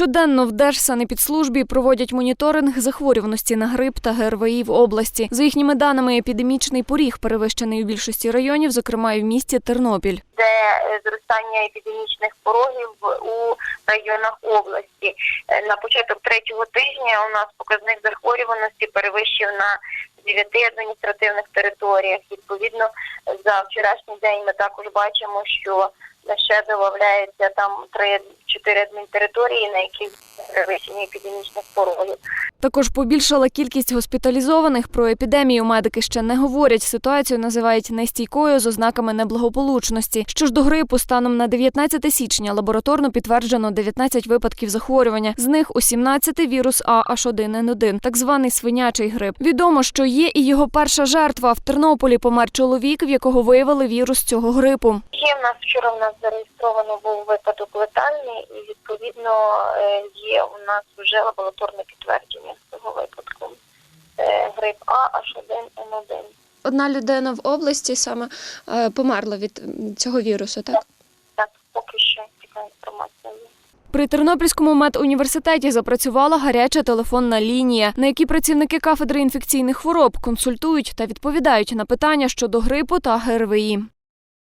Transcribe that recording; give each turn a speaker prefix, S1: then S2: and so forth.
S1: Щоденно в Держсанепідслужбі проводять моніторинг захворюваності на грип та ГРВІ в області. За їхніми даними, епідемічний поріг перевищений у більшості районів, зокрема і в місті Тернопіль.
S2: де е, зростання епідемічних порогів у районах області. Е, На початок третього тижня у нас показник захворюваності перевищив на 9 адміністративних територіях. Відповідно, за вчорашній день ми також бачимо, що ще додається там 3-4 адмінтериторії, на яких перевищення епідемічних порогів.
S1: Також побільшала кількість госпіталізованих. Про епідемію медики ще не говорять. Ситуацію називають нестійкою з ознаками неблагополучності. Що ж до грипу, станом на 19 січня лабораторно підтверджено 19 випадків захворювання. З них у 17 вірус А H1N1, так званий свинячий грип. Відомо, що є і його перша жертва. В Тернополі помер чоловік, в якого виявили вірус цього грипу.
S2: Є в нас вчора в нас зареєстровано був випадок летальний, і відповідно е, є у нас вже лабораторне підтвердження цього випадку. Е, Грип А H1N1.
S3: Одна людина в області саме е, померла від цього вірусу, так?
S2: Так, поки що така інформація є.
S1: При Тернопільському медуніверситеті запрацювала гаряча телефонна лінія, на якій працівники кафедри інфекційних хвороб консультують та відповідають на питання щодо грипу та ГРВІ.